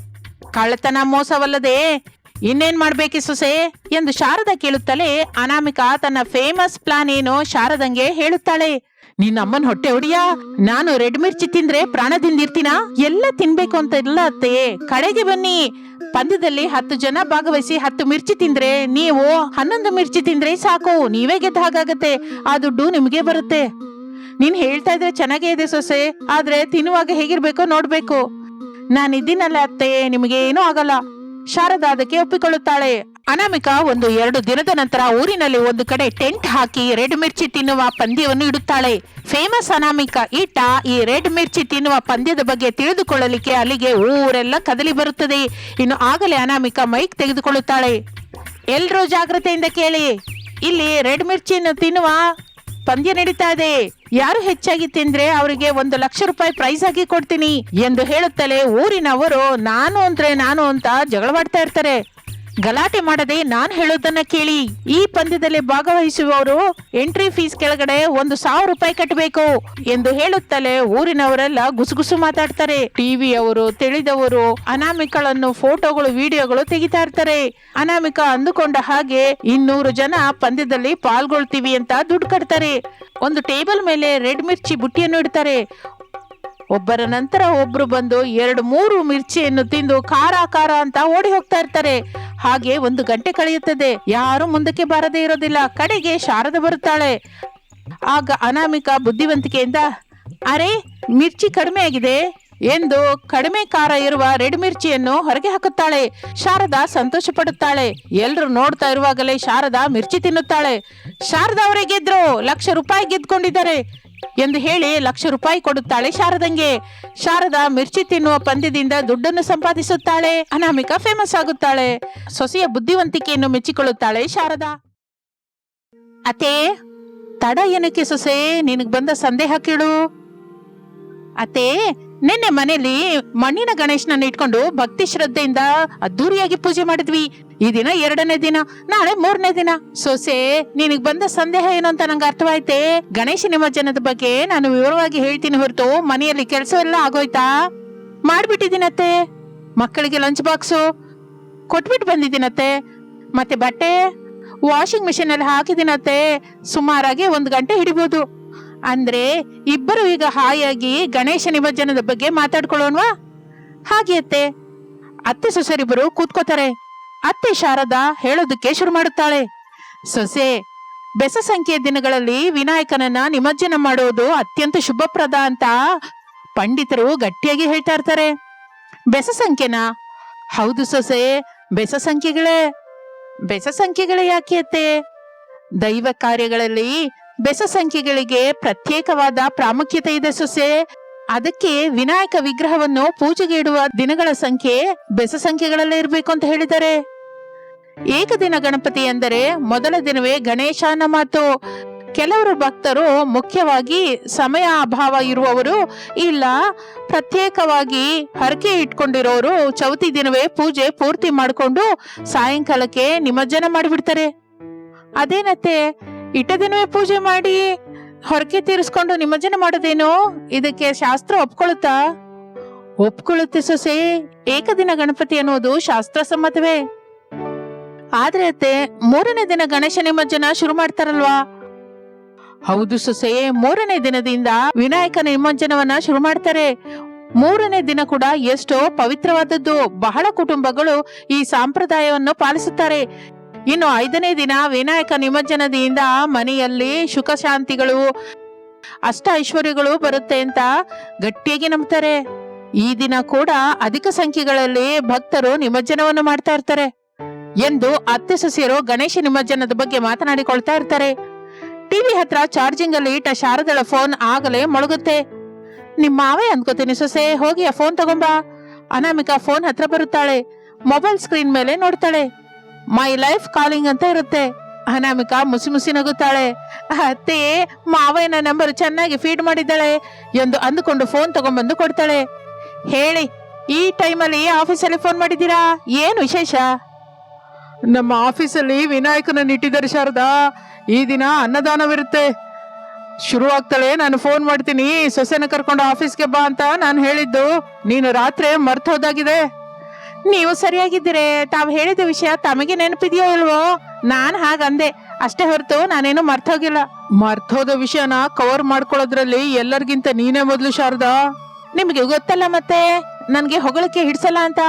ಕಳ್ಳತನ ಮೋಸವಲ್ಲದೆ ಇನ್ನೇನ್ ಮಾಡ್ಬೇಕಿ ಸೊಸೆ? ಎಂದು ಶಾರದ ಕೇಳುತ್ತಲೇ ಅನಾಮಿಕಾ ತನ್ನ ಫೇಮಸ್ ಪ್ಲಾನ್ ಏನೋ ಶಾರದಂಗೆ ಹೇಳುತ್ತಾಳೆ. ನಿನ್ನ ಅಮ್ಮನ ಹೊಟ್ಟೆ ಹೊಡಿಯಾ? ನಾನು ರೆಡ್ ಮಿರ್ಚಿ ತಿಂದ್ರೆ ಪ್ರಾಣದಿಂದ ಇರ್ತೀನಾ? ಎಲ್ಲ ತಿನ್ಬೇಕು ಅಂತ ಇಲ್ಲ ಅತ್ತೆ. ಕಡೆಗೆ ಬನ್ನಿ. ಪಂದ್ಯದಲ್ಲಿ ಹತ್ತು ಜನ ಭಾಗವಹಿಸಿ ಹತ್ತು ಮಿರ್ಚಿ ತಿಂದ್ರೆ ನೀವು ಹನ್ನೊಂದು ಮಿರ್ಚಿ ತಿಂದ್ರೆ ಸಾಕು. ನೀವೇ ಗೆದ್ದ ಹಾಗಾಗತ್ತೆ. ಆ ದುಡ್ಡು ನಿಮಗೆ ಬರುತ್ತೆ. ನೀನ್ ಹೇಳ್ತಾ ಇದ್ರೆ ಚೆನ್ನಾಗೇ ಇದೆ ಸೊಸೆ. ಆದ್ರೆ ತಿನ್ನುವಾಗ ಹೇಗಿರ್ಬೇಕೋ ನೋಡ್ಬೇಕು. ನಾನಿದ್ದೀನಲ್ಲ ಅತ್ತೆ. ನಿಮಗೆ ಏನೂ ಆಗಲ್ಲ. ಶಾರದಾ ಅದಕ್ಕೆ ಒಪ್ಪಿಕೊಳ್ಳುತ್ತಾಳೆ. ಅನಾಮಿಕಾ ಒಂದು ಎರಡು ದಿನದ ನಂತರ ಊರಿನಲ್ಲಿ ಒಂದು ಕಡೆ ಟೆಂಟ್ ಹಾಕಿ ರೆಡ್ ಮಿರ್ಚಿ ತಿನ್ನುವ ಪಂದ್ಯವನ್ನು ಇಡುತ್ತಾಳೆ. ಫೇಮಸ್ ಅನಾಮಿಕಾ ಈಟ ಈ ರೆಡ್ ಮಿರ್ಚಿ ತಿನ್ನುವ ಪಂದ್ಯದ ಬಗ್ಗೆ ತಿಳಿದುಕೊಳ್ಳಲಿಕ್ಕೆ ಅಲ್ಲಿಗೆ ಊರೆಲ್ಲ ಕದಲಿ ಬರುತ್ತದೆ. ಇನ್ನು ಆಗಲೇ ಅನಾಮಿಕಾ ಮೈಕ್ ತೆಗೆದುಕೊಳ್ಳುತ್ತಾಳೆ. ಎಲ್ರೂ ಜಾಗ್ರತೆಯಿಂದ ಕೇಳಿ. ಇಲ್ಲಿ ರೆಡ್ ಮಿರ್ಚಿಯನ್ನು ತಿನ್ನುವ ಪಂದ್ಯ ನಡೀತಾ ಇದೆ. ಯಾರು ಹೆಚ್ಚಾಗಿ ತಿಂದ್ರೆ ಅವರಿಗೆ ಒಂದು ಲಕ್ಷ ರೂಪಾಯಿ ಪ್ರೈಸ್ ಆಗಿ ಕೊಡ್ತೀನಿ. ಎಂದು ಹೇಳುತ್ತಲೇ ಊರಿನವರು, ನಾನು ಅಂದ್ರೆ ನಾನು ಅಂತ ಜಗಳವಾಡ್ತಾ ಇರ್ತಾರೆ. ಗಲಾಟೆ ಮಾಡದೆ ನಾನ್ ಹೇಳೋದನ್ನ ಕೇಳಿ. ಈ ಪಂದ್ಯದಲ್ಲಿ ಭಾಗವಹಿಸುವವರು ಎಂಟ್ರಿ ಫೀಸ್ ಕೆಳಗಡೆ ಒಂದು ಸಾವಿರ ರೂಪಾಯಿ ಕಟ್ಟಬೇಕು ಎಂದು ಹೇಳುತ್ತಲೇ ಊರಿನವರೆಲ್ಲ ಗುಸುಗುಸು ಮಾತಾಡ್ತಾರೆ. ಟಿವಿ ಟಿವಿಯವರು ತಿಳಿದವರು, ಅನಾಮಿಕಳನ್ನು ಫೋಟೋಗಳು, ವಿಡಿಯೋಗಳು ತೆಗಿತಾ ಇರ್ತಾರೆ. ಅನಾಮಿಕ ಅಂದುಕೊಂಡ ಹಾಗೆ ಇನ್ನೂರು ಜನ ಪಂದ್ಯದಲ್ಲಿ ಪಾಲ್ಗೊಳ್ತೀವಿ ಅಂತ ದುಡ್ಡು ಕಟ್ತಾರೆ. ಒಂದು ಟೇಬಲ್ ಮೇಲೆ ರೆಡ್ ಮಿರ್ಚಿ ಬುಟ್ಟಿಯನ್ನು ಇಡ್ತಾರೆ. ಒಬ್ಬರ ನಂತರ ಒಬ್ರು ಬಂದು ಎರಡು ಮೂರು ಮಿರ್ಚಿಯನ್ನು ತಿಂದು ಖಾರ ಖಾರ ಅಂತ ಓಡಿ ಹೋಗ್ತಾ ಇರ್ತಾರೆ. ಹಾಗೆ ಒಂದು ಗಂಟೆ ಕಳೆಯುತ್ತದೆ. ಯಾರು ಮುಂದಕ್ಕೆ ಬಾರದೇ ಇರೋದಿಲ್ಲ. ಕಡೆಗೆ ಶಾರದ ಬರುತ್ತಾಳೆ. ಆಗ ಅನಾಮಿಕ ಬುದ್ಧಿವಂತಿಕೆಯಿಂದ, ಅರೆ, ಮಿರ್ಚಿ ಕಡಿಮೆ ಆಗಿದೆ ಎಂದು ಕಡಿಮೆ ಖಾರ ಇರುವ ರೆಡ್ ಮಿರ್ಚಿಯನ್ನು ಹೊರಗೆ ಹಾಕುತ್ತಾಳೆ. ಶಾರದಾ ಸಂತೋಷ ಪಡುತ್ತಾಳೆ. ಎಲ್ರು ನೋಡ್ತಾ ಇರುವಾಗಲೇ ಶಾರದಾ ಮಿರ್ಚಿ ತಿನ್ನುತ್ತಾಳೆ. ಶಾರದಾ ಅವರೇ ಗೆದ್ರು. ಲಕ್ಷ ರೂಪಾಯಿ ಗೆದ್ಕೊಂಡಿದ್ದಾರೆ. ಎಂದು ಹೇಳಿ ಲಕ್ಷ ರೂಪಾಯಿ ಕೊಡುತ್ತಾಳೆ ಶಾರದಂಗೆ. ಶಾರದಾ ಮಿರ್ಚಿ ತಿನ್ನುವ ಪಂದ್ಯದಿಂದ ದುಡ್ಡನ್ನು ಸಂಪಾದಿಸುತ್ತಾಳೆ. ಅನಾಮಿಕಾ ಫೇಮಸ್ ಆಗುತ್ತಾಳೆ. ಸೊಸೆಯ ಬುದ್ಧಿವಂತಿಕೆಯನ್ನು ಮೆಚ್ಚಿಕೊಳ್ಳುತ್ತಾಳೆ ಶಾರದಾ. ಅತೇ ತಡ ಏನಕ್ಕೆ ಸೊಸೆ? ನಿನಗ್ ಬಂದ ಸಂದೇಹ ಕೇಳು. ಅತೇ ನಿನ್ನೆ ಮನೆಯಲ್ಲಿ ಮಣ್ಣಿನ ಗಣೇಶನನ್ನ ಇಟ್ಕೊಂಡು ಭಕ್ತಿ ಶ್ರದ್ಧೆಯಿಂದ ಅದ್ದೂರಿಯಾಗಿ ಪೂಜೆ ಮಾಡಿದ್ವಿ. ಈ ದಿನ ಎರಡನೇ ದಿನ, ನಾಳೆ ಮೂರನೇ ದಿನ. ಸೊಸೆ, ನಿನಗ್ ಬಂದ ಸಂದೇಹ ಏನು ಅಂತ ನಂಗೆ ಅರ್ಥವಾಯ್ತೆ? ಗಣೇಶ ನಿಮಜ್ಜನದ ಬಗ್ಗೆ ನಾನು ವಿವರವಾಗಿ ಹೇಳ್ತೀನಿ ಹೊರತು ಮನೆಯಲ್ಲಿ ಕೆಲಸ ಎಲ್ಲ ಆಗೋಯ್ತಾ ಮಾಡ್ಬಿಟ್ಟಿದ್ದೀನತ್ತೆ ಮಕ್ಕಳಿಗೆ ಲಂಚ್ ಬಾಕ್ಸು ಕೊಟ್ಬಿಟ್ಟು ಬಂದಿದ್ದೀನತ್ತೆ ಮತ್ತೆ ಬಟ್ಟೆ? ವಾಷಿಂಗ್ ಮಿಷಿನ್ ಅಲ್ಲಿ ಹಾಕಿದಿನತ್ತೆ ಸುಮಾರಾಗಿ ಒಂದು ಗಂಟೆ ಹಿಡಿಬಹುದು ಅಂದ್ರೆ ಇಬ್ಬರು ಈಗ ಹಾಯಾಗಿ ಗಣೇಶ ನಿಮಜ್ಜನದ ಬಗ್ಗೆ ಮಾತಾಡ್ಕೊಳ್ಳೋಣವಾ? ಹಾಗೆ ಅತ್ತೆ. ಅತ್ತೆ ಸೊಸರಿಬ್ಬರು ಕೂತ್ಕೋತಾರೆ. ಅತ್ತೆ ಶಾರದಾ ಹೇಳೋದಕ್ಕೆ ಶುರು ಮಾಡುತ್ತಾಳೆ. ಸೊಸೆ, ಬೆಸ ಸಂಖ್ಯೆಯ ದಿನಗಳಲ್ಲಿ ವಿನಾಯಕನನ್ನ ನಿಮಜ್ಜನ ಮಾಡೋದು ಅತ್ಯಂತ ಶುಭಪ್ರದ ಅಂತ ಪಂಡಿತರು ಗಟ್ಟಿಯಾಗಿ ಹೇಳ್ತಾ ಇರ್ತಾರೆ. ಬೆಸ ಸಂಖ್ಯೆನಾ? ಹೌದು ಸೊಸೆ, ಬೆಸ ಸಂಖ್ಯೆಗಳೇ. ಬೆಸ ಸಂಖ್ಯೆಗಳೇ ಯಾಕೆ ಅತ್ತೆ? ದೈವ ಕಾರ್ಯಗಳಲ್ಲಿ ಬೆಸ ಸಂಖ್ಯೆಗಳಿಗೆ ಪ್ರತ್ಯೇಕವಾದ ಪ್ರಾಮುಖ್ಯತೆ ಇದೆ ಸೊಸೆ. ಅದಕ್ಕೆ ವಿನಾಯಕ ವಿಗ್ರಹವನ್ನು ಪೂಜೆಗೆ ಇಡುವ ದಿನಗಳ ಸಂಖ್ಯೆ ಬೆಸ ಸಂಖ್ಯೆಗಳಲ್ಲೇ ಇರಬೇಕು ಅಂತ ಹೇಳಿದ್ದಾರೆ. ಏಕದಿನ ಗಣಪತಿ ಎಂದರೆ ಮೊದಲ ದಿನವೇ ಗಣೇಶನ ಮಾತು. ಕೆಲವರು ಭಕ್ತರು ಮುಖ್ಯವಾಗಿ ಸಮಯ ಅಭಾವ ಇರುವವರು, ಇಲ್ಲ ಪ್ರತ್ಯೇಕವಾಗಿ ಹರಕೆ ಇಟ್ಕೊಂಡಿರೋರು ಚೌತಿ ದಿನವೇ ಪೂಜೆ ಪೂರ್ತಿ ಮಾಡಿಕೊಂಡು ಸಾಯಂಕಾಲಕ್ಕೆ ನಿಮಜ್ಜನ ಮಾಡಿಬಿಡ್ತಾರೆ. ಅದೇನತ್ತೆ? ಇಟ್ಟ ದಿನವೇ ಪೂಜೆ ಮಾಡಿ ಹೊರಕೆ ತೀರಿಸ್ಕೊಂಡು ನಿಮಜ್ಜನ ಮಾಡೋದೇನು? ಇದಕ್ಕೆ ಶಾಸ್ತ್ರ ಒಪ್ಕೊಳ್ಳುತ್ತಾ ಒಪ್ಕೊಳ್ಳುತ್ತೆ ಸೊಸೆ. ಏಕದಿನ ಗಣಪತಿ ಅನ್ನೋದು ಶಾಸ್ತ್ರ ಸಮ್ಮತವೇ. ಆದ್ರೆ ಅತ್ತೆ, ಮೂರನೇ ದಿನ ಗಣೇಶ ನಿಮಜ್ಜನ ಶುರು ಮಾಡ್ತಾರಲ್ವಾ? ಹೌದು ಸೊಸೆ, ಮೂರನೇ ದಿನದಿಂದ ವಿನಾಯಕ ನಿಮಜ್ಜನವನ್ನ ಶುರು ಮಾಡ್ತಾರೆ. ಮೂರನೇ ದಿನ ಕೂಡ ಎಷ್ಟೋ ಪವಿತ್ರವಾದದ್ದು, ಬಹಳ ಕುಟುಂಬಗಳು ಈ ಸಂಪ್ರದಾಯವನ್ನು ಪಾಲಿಸುತ್ತಾರೆ. ಇನ್ನು ಐದನೇ ದಿನ ವಿನಾಯಕ ನಿಮಜ್ಜನದಿಂದ ಮನೆಯಲ್ಲಿ ಸುಖ ಶಾಂತಿಗಳು, ಅಷ್ಟ ಐಶ್ವರ್ಯಗಳು ಬರುತ್ತೆ ಅಂತ ಗಟ್ಟಿಯಾಗಿ ನಂಬ್ತಾರೆ. ಈ ದಿನ ಕೂಡ ಅಧಿಕ ಸಂಖ್ಯೆಗಳಲ್ಲಿ ಭಕ್ತರು ನಿಮಜ್ಜನವನ್ನು ಮಾಡ್ತಾ ಇರ್ತಾರೆ. ಎಂದು ಅತ್ತೆ ಸೊಸೆಯರು ಗಣೇಶ ನಿಮಜ್ಜನದ ಬಗ್ಗೆ ಮಾತನಾಡಿಕೊಳ್ತಾ ಇರ್ತಾರೆ. ಟಿವಿ ಹತ್ರ ಚಾರ್ಜಿಂಗ್ ಅಲ್ಲಿ ಇಟ್ಟ ಶಾರದಳ ಫೋನ್ ಆಗಲೇ ಮೊಳಗುತ್ತೆ. ನಿಮ್ಮ ಮಾವೇ ಅನ್ಕೋತೀನಿ ಸೊಸೆ, ಹೋಗಿ ಆ ಫೋನ್ ತಗೊಂಬಾ. ಅನಾಮಿಕಾ ಫೋನ್ ಹತ್ರ ಬರುತ್ತಾಳೆ. ಮೊಬೈಲ್ ಸ್ಕ್ರೀನ್ ಮೇಲೆ ನೋಡ್ತಾಳೆ. ಮೈ ಲೈಫ್ ಕಾಲಿಂಗ್ ಅಂತ ಇರುತ್ತೆ. ಅನಾಮಿಕಾ ಮುಸಿ ಮುಸಿ ನಗುತ್ತಾಳೆ. ಅತ್ತೆ, ಮಾವಯ್ಯನ ನಂಬರ್ ಚೆನ್ನಾಗಿ ಫೀಡ್ ಮಾಡಿದ್ದಾಳೆ ಎಂದು ಅಂದುಕೊಂಡು ಫೋನ್ ತಗೊಂಡ್ಬಂದು ಕೊಡ್ತಾಳೆ. ಹೇಳಿ, ಈ ಟೈಮಲ್ಲಿ ಆಫೀಸಲ್ಲಿ ಫೋನ್ ಮಾಡಿದ್ದೀರಾ? ಏನು ವಿಶೇಷ? ನಮ್ಮ ಆಫೀಸಲ್ಲಿ ವಿನಾಯಕನನ್ನು ಇಟ್ಟಿದ್ದಾರೆ ಶಾರದಾ ಈ ದಿನ ಅನ್ನದಾನವಿರುತ್ತೆ. ಶುರು ಆಗ್ತಾಳೆ ನಾನು ಫೋನ್ ಮಾಡ್ತೀನಿ ಸೊಸೆನ ಕರ್ಕೊಂಡು ಆಫೀಸ್ಗೆ ಬಾ ಅಂತ ನಾನು ಹೇಳಿದ್ದು. ನೀನು ರಾತ್ರಿ ಮರ್ತು ಹೋದಾಗಿದೆ. ನೀವು ಸರಿಯಾಗಿದ್ದೀರಿ ತಾವು ಹೇಳಿದ ವಿಷಯ ತಮಗೆ ನೆನಪಿದೆಯೋ ಇಲ್ವೋ? ನಾನ್ ಹಾಗಂದೆ ಅಷ್ಟೇ ಹೊರತು ನಾನೇನು ಮರ್ತೋಗಿಲ್ಲ ಮರ್ತೋದ ವಿಷಯನ ಕವರ್ ಮಾಡ್ಕೊಳ್ಳೋದ್ರಲ್ಲಿ ಎಲ್ಲರಿಗಿಂತ ನೀನೇ ಮೊದಲು ಶಾರದಾ. ನಿಮಗೆ ಗೊತ್ತಲ್ಲ ಮತ್ತೆ ನನಗೆ ಹೊಗಳಿಕೆ ಹಿಡ್ಸಲ್ಲ ಅಂತ?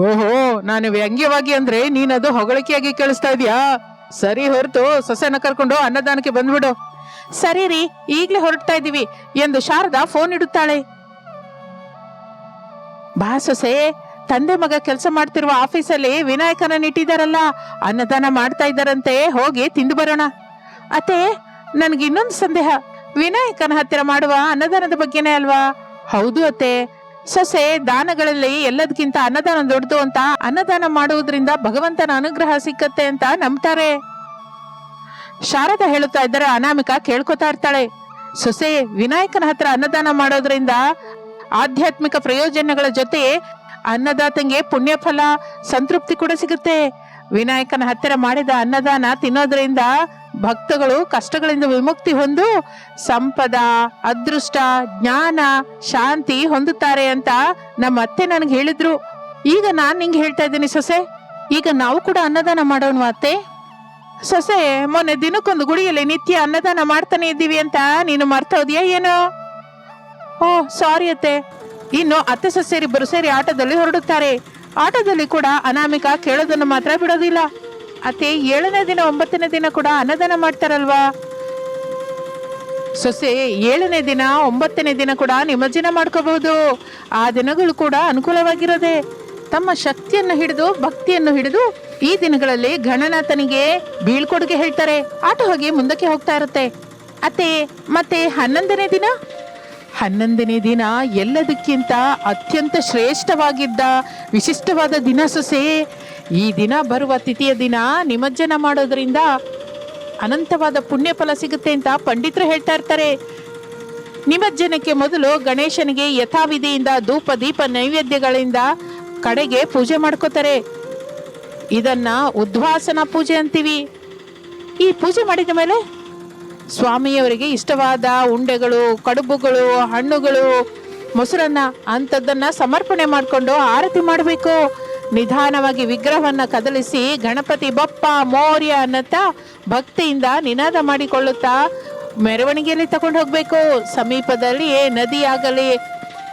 ಓಹೋ, ನಾನು ವ್ಯಂಗ್ಯವಾಗಿ ಅಂದ್ರೆ ನೀನದು ಹೊಗಳಿಕೆಯಾಗಿ ಕೇಳಿಸ್ತಾ ಇದೀಯಾ? ಸರಿ ಹೊರತು ಸೊಸೆನ ಕರ್ಕೊಂಡು ಅನ್ನದಾನಕ್ಕೆ ಬಂದ್ಬಿಡು. ಸರಿ ರೀ, ಈಗ್ಲೇ ಹೊರಡ್ತಾ ಇದೀವಿ ಎಂದು ಶಾರದಾ ಫೋನ್ ಇಡುತ್ತಾಳೆ. ಬಾ ಸೊಸೆ, ತಂದೆ ಮಗ ಕೆಲಸ ಮಾಡ್ತಿರುವ ಆಫೀಸಲ್ಲಿ ವಿನಾಯಕನ ಇಟ್ಟಿದಾರಲ್ಲ ಅನ್ನದಾನ ಮಾಡ್ತಾ ಇದ್ದಾರಂತೆ, ಹೋಗಿ ತಿಂದು ಬರೋಣ. ಅತ್ತೆ, ನನ್ಗೆ ಇನ್ನೊಂದು ಸಂದೇಹ. ವಿನಾಯಕನ ಹತ್ತಿರ ಮಾಡುವ ಅನ್ನದಾನದ ಬಗ್ಗೆನೇ ಅಲ್ವಾ? ಹೌದು ಅತ್ತೆ ಸೊಸೆ, ದಾನಗಳಲ್ಲಿ ಎಲ್ಲದಕ್ಕಿಂತ ಅನ್ನದಾನ ದೊಡ್ಡದು ಅಂತ ಅನ್ನದಾನ ಮಾಡುವುದರಿಂದ ಭಗವಂತನ ಅನುಗ್ರಹ ಸಿಕ್ಕತ್ತೆ ಅಂತ ನಂಬ್ತಾರೆ. ಶಾರದಾ ಹೇಳುತ್ತಾ ಇದ್ದರೆ ಅನಾಮಿಕ ಕೇಳ್ಕೊತಾ ಇರ್ತಾಳೆ. ಸೊಸೆ, ವಿನಾಯಕನ ಹತ್ರ ಅನ್ನದಾನ ಮಾಡೋದ್ರಿಂದ ಆಧ್ಯಾತ್ಮಿಕ ಪ್ರಯೋಜನಗಳ ಜೊತೆ ಅನ್ನದಾತಂಗೆ ಪುಣ್ಯಫಲ, ಸಂತೃಪ್ತಿ ಕೂಡ ಸಿಗುತ್ತೆ. ವಿನಾಯಕನ ಹತ್ತಿರ ಮಾಡಿದ ಅನ್ನದಾನ ತಿನ್ನೋದ್ರಿಂದ ಭಕ್ತಗಳು ಕಷ್ಟಗಳಿಂದ ವಿಮುಕ್ತಿ ಹೊಂದು ಸಂಪದ, ಅದೃಷ್ಟ, ಜ್ಞಾನ, ಶಾಂತಿ ಹೊಂದುತ್ತಾರೆ ಅಂತ ನಮ್ಮ ಅತ್ತೆ ನನಗೆ ಹೇಳಿದ್ರು. ಈಗ ನಾನು ನಿಂಗೆ ಹೇಳ್ತಾ ಇದ್ದೀನಿ ಸೊಸೆ, ಈಗ ನಾವು ಕೂಡ ಅನ್ನದಾನ ಮಾಡೋಣ ಅತ್ತೆ? ಸೊಸೆ, ಮೊನ್ನೆ ದಿನಕ್ಕೊಂದು ಗುಡಿಯಲ್ಲಿ ನಿತ್ಯ ಅನ್ನದಾನ ಮಾಡ್ತಾನೆ ಇದ್ದೀವಿ ಅಂತ ನೀನು ಮರ್ತೋದ್ಯಾ ಏನೋ? ಓ ಸಾರಿ ಅತ್ತೆ. ಇನ್ನು ಅತ್ತೆ ಸೊಸೆಯರಿಬ್ಬರು ಸೇರಿ ಆಟದಲ್ಲಿ ಹೊರಡುತ್ತಾರೆ. ಆಟದಲ್ಲಿ ಕೂಡ ಅನಾಮಿಕ ಕೇಳೋದನ್ನು ಮಾತ್ರ ಬಿಡೋದಿಲ್ಲ. ಅತ್ತೆ ಏಳನೇ ದಿನ, ಒಂಬತ್ತನೇ ದಿನ ಕೂಡ ಅನ್ನದಾನ ಮಾಡ್ತಾರಲ್ವಾ? ಸೊಸೆ, ಏಳನೇ ದಿನ, ಒಂಬತ್ತನೇ ದಿನ ಕೂಡ ನಿಮಜ್ಜನ ಮಾಡ್ಕೋಬಹುದು. ಆ ದಿನಗಳು ಕೂಡ ಅನುಕೂಲವಾಗಿರೋದೆ. ತಮ್ಮ ಶಕ್ತಿಯನ್ನು ಹಿಡಿದು, ಭಕ್ತಿಯನ್ನು ಹಿಡಿದು ಈ ದಿನಗಳಲ್ಲಿ ಗಣನಾಥನಿಗೆ ಬೀಳ್ಕೊಡುಗೆ ಹೇಳ್ತಾರೆ. ಆಟ ಹೋಗಿ ಮುಂದಕ್ಕೆ ಹೋಗ್ತಾ ಇರುತ್ತೆ. ಅತ್ತೆ, ಮತ್ತೆ ಹನ್ನೊಂದನೇ ದಿನ? ಹನ್ನೊಂದನೇ ದಿನ ಎಲ್ಲದಕ್ಕಿಂತ ಅತ್ಯಂತ ಶ್ರೇಷ್ಠವಾಗಿದ್ದ ವಿಶಿಷ್ಟವಾದ ದಿನ ಸೊಸೆ. ಈ ದಿನ ಬರುವ ತಿಥಿಯ ದಿನ ನಿಮಜ್ಜನ ಮಾಡೋದ್ರಿಂದ ಅನಂತವಾದ ಪುಣ್ಯ ಫಲ ಸಿಗುತ್ತೆ ಅಂತ ಪಂಡಿತರು ಹೇಳ್ತಾ ಇರ್ತಾರೆ. ನಿಮಜ್ಜನಕ್ಕೆ ಮೊದಲು ಗಣೇಶನಿಗೆ ಯಥಾವಿಧಿಯಿಂದ ಧೂಪ, ದೀಪ, ನೈವೇದ್ಯಗಳಿಂದ ಕಡೆಗೆ ಪೂಜೆ ಮಾಡ್ಕೋತಾರೆ. ಇದನ್ನ ಉದ್ವಾಸನ ಪೂಜೆ ಅಂತೀವಿ. ಈ ಪೂಜೆ ಮಾಡಿದ ಮೇಲೆ ಸ್ವಾಮಿಯವರಿಗೆ ಇಷ್ಟವಾದ ಉಂಡೆಗಳು, ಕಡುಬುಗಳು, ಹಣ್ಣುಗಳು, ಮೊಸರನ್ನ ಅಂಥದ್ದನ್ನು ಸಮರ್ಪಣೆ ಮಾಡಿಕೊಂಡು ಆರತಿ ಮಾಡಬೇಕು. ನಿಧಾನವಾಗಿ ವಿಗ್ರಹವನ್ನ ಕದಲಿಸಿ ಗಣಪತಿ ಬಪ್ಪ, ಮೌರ್ಯ ಅನ್ನತ್ತ ಭಕ್ತಿಯಿಂದ ನಿನಾದ ಮಾಡಿಕೊಳ್ಳುತ್ತಾ ಮೆರವಣಿಗೆಯಲ್ಲಿ ತಗೊಂಡು ಹೋಗಬೇಕು. ಸಮೀಪದಲ್ಲಿ ನದಿ ಆಗಲಿ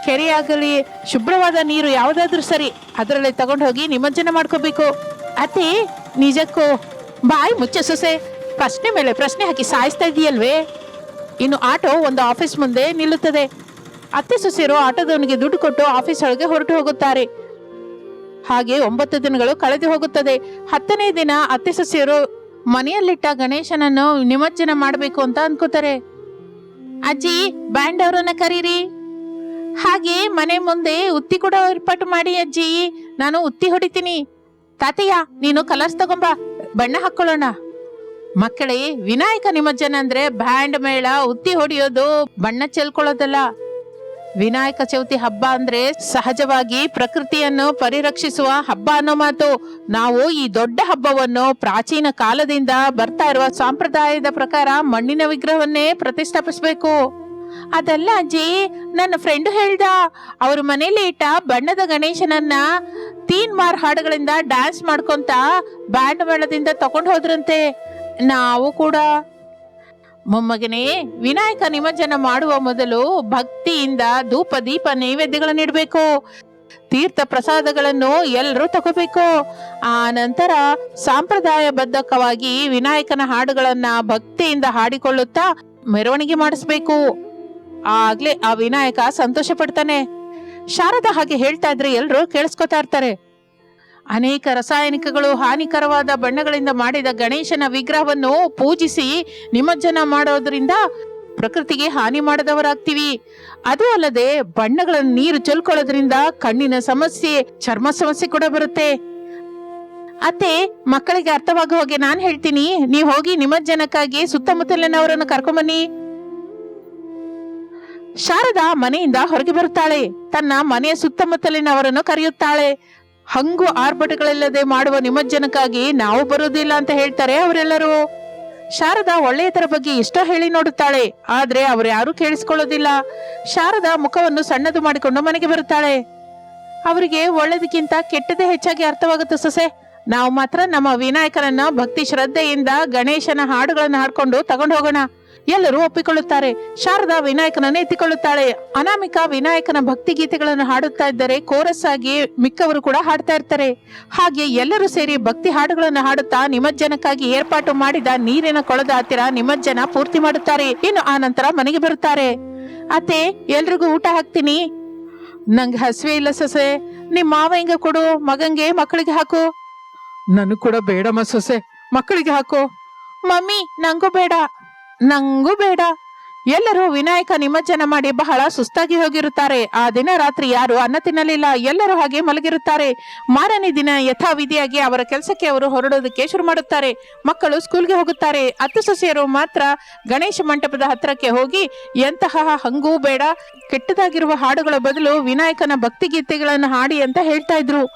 ಕೆರೆ ಆಗಲಿ ಶುಭ್ರವಾದ ನೀರು ಯಾವುದಾದ್ರೂ ಸರಿ ಅದರಲ್ಲಿ ತಗೊಂಡು ಹೋಗಿ ನಿಮಜ್ಜನ ಮಾಡ್ಕೋಬೇಕು. ಅತಿ ನಿಜಕ್ಕೂ ಬಾಯಿ ಮುಚ್ಚ ಸೊಸೆ. ಪ್ರಶ್ನೆ ಮೇಲೆ ಪ್ರಶ್ನೆ ಹಾಕಿ ಸಾಯಿಸ್ತಾ ಇದೆಯಲ್ವೇ? ಇನ್ನು ಆಟೋ ಒಂದು ಆಫೀಸ್ ಮುಂದೆ ನಿಲ್ಲುತ್ತದೆ. ಅತ್ತೆ ಸೊಸೆಯರು ಆಟೋದವನಿಗೆ ದುಡ್ಡು ಕೊಟ್ಟು ಆಫೀಸ್ ಒಳಗೆ ಹೊರಟು ಹೋಗುತ್ತಾರೆ. ಹಾಗೆ ಒಂಬತ್ತು ದಿನಗಳು ಕಳೆದು ಹೋಗುತ್ತದೆ. ಹತ್ತನೇ ದಿನ ಅತ್ತೆ ಸೊಸೆಯರು ಮನೆಯಲ್ಲಿಟ್ಟ ಗಣೇಶನನ್ನು ನಿಮಜ್ಜನ ಮಾಡಬೇಕು ಅಂತ ಅನ್ಕೋತಾರೆ. ಅಜ್ಜಿ, ಬ್ಯಾಂಡ್ ಅವರನ್ನ ಕರೀರಿ. ಹಾಗೆ ಮನೆ ಮುಂದೆ ಉತ್ತಿ ಕೂಡ ಏರ್ಪಾಟು ಮಾಡಿ ಅಜ್ಜಿ. ನಾನು ಉತ್ತಿ ಹೊಡಿತೀನಿ. ತಾತಯ್ಯ ನೀನು ಕಲರ್ಸ್ ತಗೊಂಬ. ಬಣ್ಣ ಹಾಕೊಳ್ಳೋಣ. ಮಕ್ಕಳೇ, ವಿನಾಯಕ ನಿಮಜ್ಜನ ಅಂದ್ರೆ ಬ್ಯಾಂಡ್ ಮೇಳ ಉತ್ತಿ ಹೊಡೆಯೋದು, ಬಣ್ಣ ಚೆಲ್ಕೊಳ್ಳೋದಲ್ಲ. ವಿನಾಯಕ ಚೌತಿ ಹಬ್ಬ ಅಂದ್ರೆ ಸಹಜವಾಗಿ ಪ್ರಕೃತಿಯನ್ನು ಪರಿರಕ್ಷಿಸುವ ಹಬ್ಬ ಅನ್ನೋ ಮಾತು. ನಾವು ಈ ದೊಡ್ಡ ಹಬ್ಬವನ್ನು ಪ್ರಾಚೀನ ಕಾಲದಿಂದ ಬರ್ತಾ ಇರುವ ಸಂಪ್ರದಾಯದ ಪ್ರಕಾರ ಮಣ್ಣಿನ ವಿಗ್ರಹವನ್ನೇ ಪ್ರತಿಷ್ಠಾಪಿಸಬೇಕು. ಅದಲ್ಲ ಅಜ್ಜಿ, ನನ್ನ ಫ್ರೆಂಡ್ ಹೇಳ್ದ, ಅವ್ರ ಮನೇಲಿ ಇಟ್ಟ ಬಣ್ಣದ ಗಣೇಶನನ್ನ ತೀನ್ ಮಾರ್ ಹಾಡುಗಳಿಂದ ಡ್ಯಾನ್ಸ್ ಮಾಡ್ಕೊಂತ ಬ್ಯಾಂಡ್ ಮೇಳದಿಂದ ತಗೊಂಡು ಹೋದ್ರಂತೆ. ನಾವು ಕೂಡ. ಮೊಮ್ಮಗನೇ, ವಿನಾಯಕ ನಿಮಜ್ಜನ ಮಾಡುವ ಮೊದಲು ಭಕ್ತಿಯಿಂದ ಧೂಪ, ದೀಪ, ನೈವೇದ್ಯಗಳನ್ನು ಇಡಬೇಕು. ತೀರ್ಥ ಪ್ರಸಾದಗಳನ್ನು ಎಲ್ಲರೂ ತಗೋಬೇಕು. ಆ ನಂತರ ಸಾಂಪ್ರದಾಯಬದ್ಧಕವಾಗಿ ವಿನಾಯಕನ ಹಾಡುಗಳನ್ನ ಭಕ್ತಿಯಿಂದ ಹಾಡಿಕೊಳ್ಳುತ್ತಾ ಮೆರವಣಿಗೆ ಮಾಡಿಸ್ಬೇಕು. ಆಗ್ಲೇ ಆ ವಿನಾಯಕ ಸಂತೋಷ ಪಡ್ತಾನೆ ಶಾರದಾ ಹಾಗೆ ಹೇಳ್ತಾ ಇದ್ರೆ ಎಲ್ಲರೂ ಕೇಳಿಸ್ಕೊತಾ ಇರ್ತಾರೆ. ಅನೇಕ ರಾಸಾಯನಿಕಗಳು ಹಾನಿಕರವಾದ ಬಣ್ಣಗಳಿಂದ ಮಾಡಿದ ಗಣೇಶನ ವಿಗ್ರಹವನ್ನು ಪೂಜಿಸಿ ನಿಮಜ್ಜನ ಮಾಡೋದ್ರಿಂದ ಪ್ರಕೃತಿಗೆ ಹಾನಿ ಮಾಡದವರಾಗ್ತೀವಿ. ಅದು ಅಲ್ಲದೆ ಬಣ್ಣಗಳನ್ನು ನೀರು ಚೆಲ್ಕೊಳ್ಳೋದ್ರಿಂದ ಕಣ್ಣಿನ ಸಮಸ್ಯೆ, ಚರ್ಮ ಸಮಸ್ಯೆ ಕೂಡ ಬರುತ್ತೆ. ಅತ್ತೆ, ಮಕ್ಕಳಿಗೆ ಅರ್ಥವಾಗೋ ಹಾಗೆ ನಾನು ಹೇಳ್ತೀನಿ. ನೀವು ಹೋಗಿ ನಿಮಜ್ಜನಕ್ಕಾಗಿ ಸುತ್ತಮುತ್ತಲಿನವರನ್ನು ಕರ್ಕೊಂಬನ್ನಿ. ಶಾರದಾ ಮನೆಯಿಂದ ಹೊರಗೆ ಬರುತ್ತಾಳೆ. ತನ್ನ ಮನೆಯ ಸುತ್ತಮುತ್ತಲಿನವರನ್ನು ಕರೆಯುತ್ತಾಳೆ. ಹಂಗು ಆರ್ಭಟಗಳಿಲ್ಲದೆ ಮಾಡುವ ನಿಮಜ್ಜನಕ್ಕಾಗಿ ನಾವು ಬರುವುದಿಲ್ಲ ಅಂತ ಹೇಳ್ತಾರೆ ಅವರೆಲ್ಲರೂ. ಶಾರದಾ ಒಳ್ಳೆಯದರ ಬಗ್ಗೆ ಎಷ್ಟೋ ಹೇಳಿ ನೋಡುತ್ತಾಳೆ, ಆದ್ರೆ ಅವರು ಯಾರೂ ಕೇಳಿಸ್ಕೊಳ್ಳೋದಿಲ್ಲ. ಶಾರದಾ ಮುಖವನ್ನು ಸಣ್ಣದು ಮಾಡಿಕೊಂಡು ಮನೆಗೆ ಬರುತ್ತಾಳೆ. ಅವರಿಗೆ ಒಳ್ಳೆದಕ್ಕಿಂತ ಕೆಟ್ಟದೇ ಹೆಚ್ಚಾಗಿ ಅರ್ಥವಾಗುತ್ತೆ ಸೊಸೆ. ನಾವು ಮಾತ್ರ ನಮ್ಮ ವಿನಾಯಕನನ್ನ ಭಕ್ತಿ ಶ್ರದ್ಧೆಯಿಂದ ಗಣೇಶನ ಹಾಡುಗಳನ್ನು ಹಾಡ್ಕೊಂಡು ತಗೊಂಡು ಹೋಗೋಣ. ಎಲ್ಲರೂ ಒಪ್ಪಿಕೊಳ್ಳುತ್ತಾರೆ. ಶಾರದಾ ವಿನಾಯಕನನ್ನು ಎತ್ತಿಕೊಳ್ಳುತ್ತಾಳೆ ಅನಾಮಿಕಾ ವಿನಾಯಕನ ಭಕ್ತಿ ಗೀತೆಗಳನ್ನು ಹಾಡುತ್ತಾ ಇದ್ದರೆ ಕೋರಸ್ ಆಗಿ ಮಿಕ್ಕವರು ಕೂಡ ಹಾಡ್ತಾ ಇರ್ತಾರೆ. ಹಾಗೆ ಎಲ್ಲರೂ ಸೇರಿ ಭಕ್ತಿ ಹಾಡುಗಳನ್ನು ಹಾಡುತ್ತಾ ನಿಮಜ್ಜನಕ್ಕಾಗಿ ಏರ್ಪಾಟು ಮಾಡಿದ ನೀರಿನ ಕೊಳದ ಹತ್ತಿರ ನಿಮಜ್ಜನ ಪೂರ್ತಿ ಮಾಡುತ್ತಾರೆ. ಇನ್ನು ಆ ನಂತರ ಮನೆಗೆ ಬರುತ್ತಾರೆ. ಅತ್ತೆ, ಎಲ್ರಿಗೂ ಊಟ ಹಾಕ್ತೀನಿ. ನಂಗೆ ಹಸಿವೆ ಇಲ್ಲ ಸೊಸೆ. ನಿಮ್ ಮಾವ ಹಿಂಗ ಕೊಡು? ಮಗಂಗೆ ಮಕ್ಕಳಿಗೆ ಹಾಕು. ನನಗೂ ಕೂಡ ಬೇಡಮ್ಮ ಸೊಸೆ. ಮಕ್ಕಳಿಗೆ ಹಾಕು. ಮಮ್ಮಿ, ನಂಗೂ ಬೇಡ. ನಂಗೂ ಬೇಡ. ಎಲ್ಲರೂ ವಿನಾಯಕ ನಿಮಜ್ಜನ ಮಾಡಿ ಬಹಳ ಸುಸ್ತಾಗಿ ಹೋಗಿರುತ್ತಾರೆ. ಆ ದಿನ ರಾತ್ರಿ ಯಾರು ಅನ್ನ ತಿನ್ನಲಿಲ್ಲ. ಎಲ್ಲರೂ ಹಾಗೆ ಮಲಗಿರುತ್ತಾರೆ. ಮಾರನೇ ದಿನ ಯಥಾವಿಧಿಯಾಗಿ ಅವರ ಕೆಲಸಕ್ಕೆ ಅವರು ಹೊರಡೋದಕ್ಕೆ ಶುರು ಮಾಡುತ್ತಾರೆ. ಮಕ್ಕಳು ಸ್ಕೂಲ್ಗೆ ಹೋಗುತ್ತಾರೆ. ಹತ್ತು ಸೊಸೆಯರು ಮಾತ್ರ ಗಣೇಶ ಮಂಟಪದ ಹತ್ತಿರಕ್ಕೆ ಹೋಗಿ ಎಂತಹ ಹಂಗೂ ಬೇಡ. ಕೆಟ್ಟದಾಗಿರುವ ಹಾಡುಗಳ ಬದಲು ವಿನಾಯಕನ ಭಕ್ತಿ ಗೀತೆಗಳನ್ನು ಹಾಡಿ ಅಂತ ಹೇಳ್ತಾ ಇದ್ರು.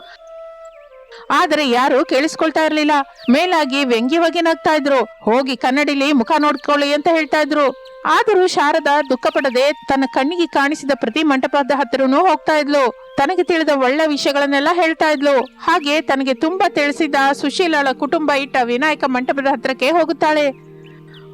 ಆದರೆ ಯಾರು ಕೇಳಿಸ್ಕೊಳ್ತಾ ಇರ್ಲಿಲ್ಲ. ಮೇಲಾಗಿ ವ್ಯಂಗ್ಯವಾಗಿ ನಗ್ತಾ ಇದ್ರು. ಹೋಗಿ ಕನ್ನಡಿಲಿ ಮುಖ ನೋಡ್ಕೊಳ್ಳಿ ಅಂತ ಹೇಳ್ತಾ ಇದ್ರು. ಆದರೂ ಶಾರದಾ ದುಃಖ ಪಡದೆ ತನ್ನ ಕಣ್ಣಿಗೆ ಕಾಣಿಸಿದ ಪ್ರತಿ ಮಂಟಪದ ಹತ್ತಿರನೂ ಹೋಗ್ತಾ ಇದ್ಲು. ತನಗೆ ತಿಳಿದ ಒಳ್ಳೆ ವಿಷಯಗಳನ್ನೆಲ್ಲ ಹೇಳ್ತಾ ಇದ್ಲು. ಹಾಗೆ ತನಗೆ ತುಂಬಾ ತಿಳಿಸಿದ ಸುಶೀಲಳ ಕುಟುಂಬ ಇಟ್ಟ ವಿನಾಯಕ ಮಂಟಪದ ಹತ್ರಕ್ಕೆ ಹೋಗುತ್ತಾಳೆ.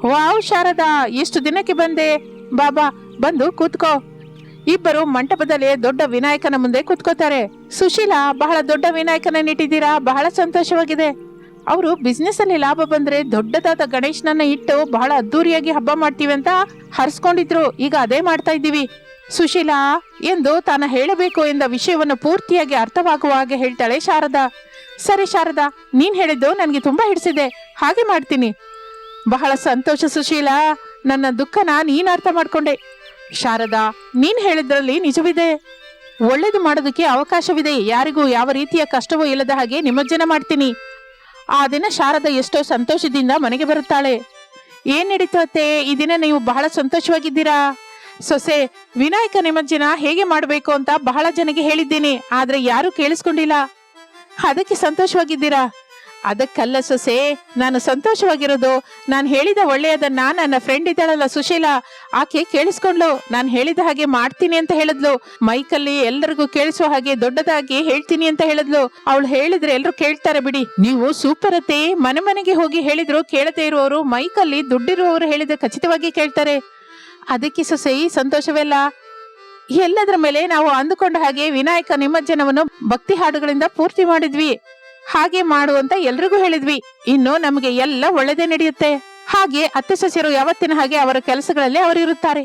ವಾವ್ ಶಾರದಾ ಎಷ್ಟು ದಿನಕ್ಕೆ ಬಂದೆ. ಬಾಬಾ, ಬಂದು ಕೂತ್ಕೋ. ಇಬ್ಬರು ಮಂಟಪದಲ್ಲಿ ದೊಡ್ಡ ವಿನಾಯಕನ ಮುಂದೆ ಕುತ್ಕೋತಾರೆ. ಸುಶೀಲಾ, ಬಹಳ ದೊಡ್ಡ ವಿನಾಯಕನ ಇಟ್ಟಿದ್ದೀರಾ ಬಹಳ ಸಂತೋಷವಾಗಿದೆ. ಅವರು ಬಿಸ್ನೆಸ್ ಅಲ್ಲಿ ಲಾಭ ಬಂದ್ರೆ ದೊಡ್ಡದಾದ ಗಣೇಶನನ್ನ ಇಟ್ಟು ಬಹಳ ಅದ್ದೂರಿಯಾಗಿ ಹಬ್ಬ ಮಾಡ್ತೀವಿ ಅಂತ ಹರ್ಸ್ಕೊಂಡಿದ್ರು. ಈಗ ಅದೇ ಮಾಡ್ತಾ ಇದ್ದೀವಿ. ಸುಶೀಲಾ, ಎಂದು ತಾನು ಹೇಳಬೇಕು ಎಂದ ವಿಷಯವನ್ನು ಪೂರ್ತಿಯಾಗಿ ಅರ್ಥವಾಗುವ ಹಾಗೆ ಹೇಳ್ತಾಳೆ ಶಾರದಾ. ಸರಿ ಶಾರದಾ, ನೀನ್ ಹೇಳಿದ್ದು ನನಗೆ ತುಂಬಾ ಹಿಡಿಸಿದೆ. ಹಾಗೆ ಮಾಡ್ತೀನಿ. ಬಹಳ ಸಂತೋಷ ಸುಶೀಲಾ. ನನ್ನ ದುಃಖನ ನೀನ್ ಅರ್ಥ ಮಾಡ್ಕೊಂಡೆ. ಶಾರದಾ, ನೀನ್ ಹೇಳಿದ್ರಲ್ಲಿ ನಿಜವಿದೆ. ಒಳ್ಳೇದು ಮಾಡೋದಕ್ಕೆ ಅವಕಾಶವಿದೆ. ಯಾರಿಗೂ ಯಾವ ರೀತಿಯ ಕಷ್ಟವೂ ಇಲ್ಲದ ಹಾಗೆ ನಿಮಜ್ಜನ ಮಾಡ್ತೀನಿ. ಆ ದಿನ ಶಾರದಾ ಎಷ್ಟೋ ಸಂತೋಷದಿಂದ ಮನೆಗೆ ಬರುತ್ತಾಳೆ. ಏನ್ ನಡೀತು ಈ ದಿನ ನೀವು ಬಹಳ ಸಂತೋಷವಾಗಿದ್ದೀರಾ? ಸೊಸೆ, ವಿನಾಯಕ ನಿಮಜ್ಜನ ಹೇಗೆ ಮಾಡಬೇಕು ಅಂತ ಬಹಳ ಜನಗೆ ಹೇಳಿದ್ದೀನಿ. ಆದ್ರೆ ಯಾರು ಕೇಳಿಸ್ಕೊಂಡಿಲ್ಲ. ಅದಕ್ಕೆ ಸಂತೋಷವಾಗಿದ್ದೀರಾ? ಅದಕ್ಕಲ್ಲ ಸೊಸೆ ನಾನು ಸಂತೋಷವಾಗಿರೋದು, ನಾನು ಹೇಳಿದ ಒಳ್ಳೆಯದನ್ನ ನನ್ನ ಫ್ರೆಂಡ್ ಇದ್ದಾಳಲ್ಲ ಸುಶೀಲಾ, ಆಕೆ ಕೇಳಿಸ್ಕೊಂಡ್ಲು ನಾನು ಹೇಳಿದ ಹಾಗೆ ಮಾಡ್ತೀನಿ ಅಂತ ಹೇಳಿದ್ಲು ಮೈಕಲ್ಲಿ ಎಲ್ಲರಿಗೂ ಕೇಳಿಸುವ ಹಾಗೆ ದೊಡ್ಡದಾಗಿ ಹೇಳ್ತೀನಿ ಅಂತ ಹೇಳಿದ್ಲು ಅವಳು ಹೇಳಿದ್ರೆ ಎಲ್ಲರೂ ಕೇಳ್ತಾರೆ ಬಿಡಿ. ನೀವು ಸೂಪರ್ ಅತ್ತೆ ಮನೆ ಮನೆಗೆ ಹೋಗಿ ಹೇಳಿದ್ರು ಕೇಳದೇ ಇರುವವರು ಮೈಕಲ್ಲಿ ದುಡ್ಡಿರುವವರು ಹೇಳಿದ್ರೆ ಖಚಿತವಾಗಿ ಕೇಳ್ತಾರೆ. ಅದಕ್ಕೆ ಸೊಸೆ, ಸಂತೋಷವೆಲ್ಲ? ಎಲ್ಲದರ ಮೇಲೆ ನಾವು ಅಂದುಕೊಂಡ ಹಾಗೆ ವಿನಾಯಕ ನಿಮಜ್ಜನವನ್ನು ಭಕ್ತಿ ಹಾಡುಗಳಿಂದ ಪೂರ್ತಿ ಮಾಡಿದ್ವಿ. ಹಾಗೆ ಮಾಡು ಅಂತ ಎಲ್ರಿಗೂ ಹೇಳಿದ್ವಿ. ಇನ್ನು ನಮಗೆ ಎಲ್ಲ ಒಳ್ಳೆದೇ ನಡೆಯುತ್ತೆ. ಹಾಗೆ ಅತ್ತೆ ಸೊಸೆಯರು ಯಾವತ್ತಿನ ಹಾಗೆ ಅವರ ಕೆಲಸಗಳಲ್ಲಿ ಅವರು ಇರುತ್ತಾರೆ